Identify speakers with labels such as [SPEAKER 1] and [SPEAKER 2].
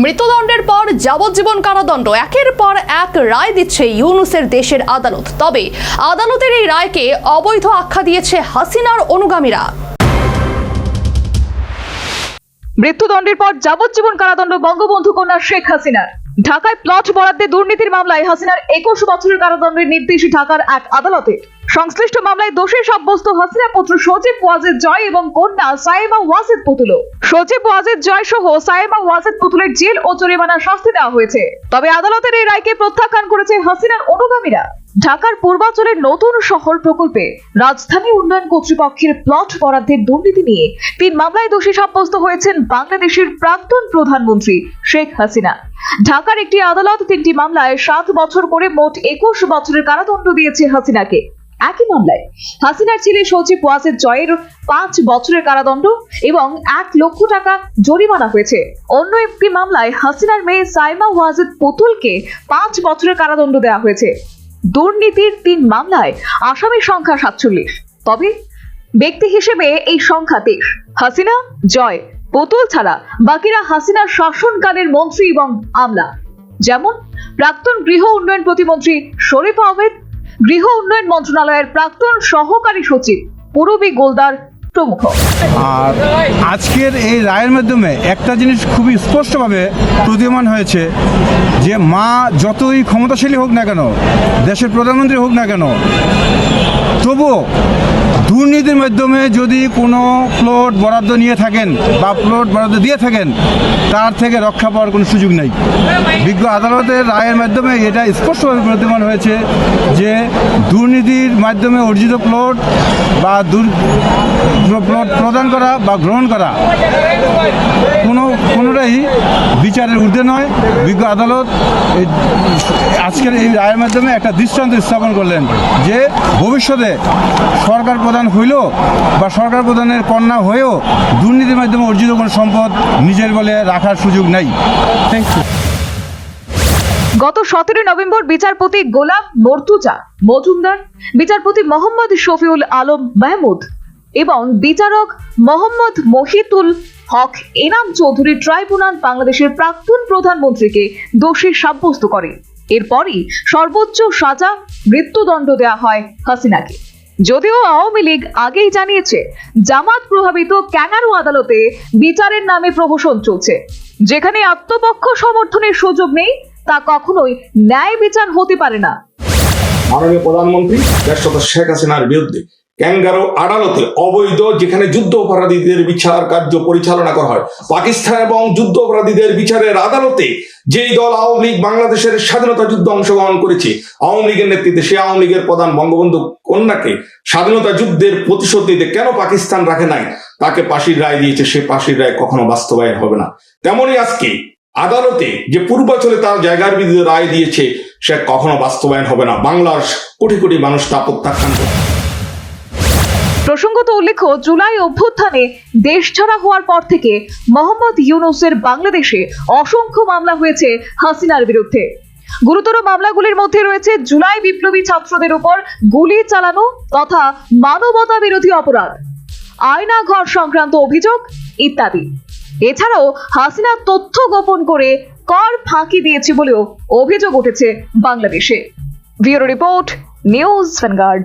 [SPEAKER 1] মৃত্যুদণ্ডের পর যাবজ্জীবন কারাদণ্ড। একের পর এক রায় দিচ্ছে ইউনুসের দেশের আদালত। তবে আদালতের এই রায়কে অবৈধ আখ্যা দিয়েছে হাসিনার অনুগামীরা।
[SPEAKER 2] মৃত্যুদণ্ডের পর যাবজ্জীবন কারাদণ্ড বঙ্গবন্ধু কন্যা শেখ হাসিনার। ঢাকায় প্লট বরাদ্দে দুর্নীতির মামলায় হাসিনার একুশ বছরের কারাদণ্ডের নির্দেশ ঢাকার এক আদালতে। সংশ্লিষ্ট মামলায় দোষী সাব্যস্ত হাসিনা পুত্র সজীব ওয়াজেদ জয় এবং কন্যা সাইমা ওয়াজেদ পুতুলও। সজীব ওয়াজেদ জয় সহ সাইমা ওয়াজেদ পুতুলের জেল ও জরিমানার শাস্তি দেওয়া হয়েছে। তবে আদালতের এই রায়কে প্রত্যাখ্যান করেছে হাসিনার অনুগামীরা। ঢাকার পূর্বাঞ্চলের নতুন শহর প্রকল্পে রাজধানী উন্নয়ন কর্তৃপক্ষের প্লট বরাদ্দের দুর্নীতি নিয়ে তিন মামলায় দোষী সাব্যস্ত হয়েছেন বাংলাদেশের প্রাক্তন প্রধানমন্ত্রী শেখ হাসিনা। ঢাকার একটি আদালত তিনটি মামলায় সাত বছর করে মোট একুশ বছরের কারাদণ্ড দিয়েছে হাসিনাকে। একই মামলায় হাসিনার ছেলে সচিব ওয়াজেদ জয়ের পাঁচ বছরের কারাদণ্ড এবং এক লক্ষ টাকা জরিমানা হয়েছে। অন্য একটি মামলায় হাসিনার মেয়ে সাইমা ওয়াজেদ পুতুলকে পাঁচ বছরের কারাদণ্ড দেওয়া হয়েছে। দুর্নীতির তিন মামলায় আসামির সংখ্যা সাতচল্লিশ। তবে ব্যক্তি হিসেবে এই সংখ্যা তেইশ। হাসিনা, জয়, পুতুল ছাড়া বাকিরা হাসিনার শাসনকালের মন্ত্রী এবং আমলা। যেমন প্রাক্তন গৃহ উন্নয়ন প্রতিমন্ত্রী শরীফ আহমেদ গৃহ উন্নয়ন মন্ত্রণালয়ের প্রাক্তন সহকারী সচিব পুরবী গোলদার
[SPEAKER 3] আর আজকের এই রায়ের মাধ্যমে একটা জিনিস খুবই স্পষ্টভাবে প্রতীয়মান হয়েছে, যে মা যতই ক্ষমতাশালী হোক না কেন, দেশের প্রধানমন্ত্রী হোক না কেন তবুও দুর্নীতির মাধ্যমে যদি কোনো প্লট বরাদ্দ নিয়ে থাকেন বা প্লট বরাদ্দ দিয়ে থাকেন, তার থেকে রক্ষা পাওয়ার কোনো সুযোগ নেই। বিজ্ঞ আদালতের রায়ের মাধ্যমে এটা স্পষ্টভাবে প্রতীয়মান হয়েছে যে দুর্নীতির মাধ্যমে অর্জিত প্লট বা প্লট প্রদান করা বা গ্রহণ করা কোনো কোনোটাই বিচারের ঊর্ধ্বে নয়। বিজ্ঞ আদালত আজকের এই রায়ের মাধ্যমে একটা দৃষ্টান্ত স্থাপন করলেন যে ভবিষ্যতে সরকার প্রধান হইল বা সরকার প্রধানের কন্যা হয়েও দুর্নীতির মাধ্যমে অর্জিত কোনো সম্পদ নিজের বলে রাখার সুযোগ নাই।
[SPEAKER 2] গত সতেরোই নভেম্বর বিচারপতি গোলাম মর্তুজা, মজুমদার, বিচারপতি মোহাম্মদ শফিউল আলম মাহমুদ এবং বিচারক মোহাম্মদ মহিতুল হক এনাম চৌধুরী ট্রাইব্যুনাল বাংলাদেশের প্রাক্তন প্রধানমন্ত্রীকে দোষী সাব্যস্ত করে এরপরই সর্বোচ্চ সাজা মৃত্যুদণ্ড দেওয়া হয় হাসিনাকে। যদিও আওয়ামী লীগ আগেই জানিয়েছে, জামাত প্রভাবিত ক্যাঙ্গারু আদালতে বিচারের নামে প্রহসন চলছে। যেখানে আত্মপক্ষ সমর্থনের সুযোগ নেই, তা কখনোই ন্যায় বিচার হতে পারে না।
[SPEAKER 4] মাননীয় প্রধানমন্ত্রী শেখ হাসিনার বিরুদ্ধে ক্যাঙ্গারো আদালতে অবৈধ, যেখানে যুদ্ধ অপরাধীদের বিচার কার্য পরিচালনা করা হয়। পাকিস্তান এবং যুদ্ধ অপরাধীদের বিচারের আদালতে যেই দল আওয়ামী লীগ বাংলাদেশের স্বাধীনতা যুদ্ধ অংশগ্রহণ করেছে, আওয়ামী লীগের নেতৃত্বে সে আওয়ামী লীগের প্রধান বঙ্গবন্ধু কন্যাকে স্বাধীনতা যুদ্ধের প্রতিশোধ নিতে কেন পাকিস্তান রাখে নাই? তাকে ফাঁসির রায় দিয়েছে, সে ফাঁসির রায় কখনো বাস্তবায়ন হবে না। তেমনই আজকে আদালতে যে পূর্বাচলে তার জায়গার বিরুদ্ধে রায় দিয়েছে, সে কখনো বাস্তবায়ন হবে না। বাংলার কোটি কোটি মানুষ তা প্রত্যাখ্যান করে
[SPEAKER 2] প্রসঙ্গত উল্লেখ্য, জুলাই অভ্যুত্থানে দেশ ছাড়া হওয়ার পর থেকে মোহাম্মদ ইউনুসের বাংলাদেশে অসংখ্য মামলা হয়েছে হাসিনার বিরুদ্ধে। গুরুতর মামলাগুলির মধ্যে রয়েছে জুলাই বিপ্লবী ছাত্রদের উপর গুলি চালানো তথা মানবতা বিরোধী অপরাধ, আয়না ঘর সংক্রান্ত অভিযোগ ইত্যাদি। এছাড়াও হাসিনা তথ্য গোপন করে কর ফাঁকি দিয়েছে বলেও অভিযোগ উঠেছে বাংলাদেশে। Bureau report, news Vanguard.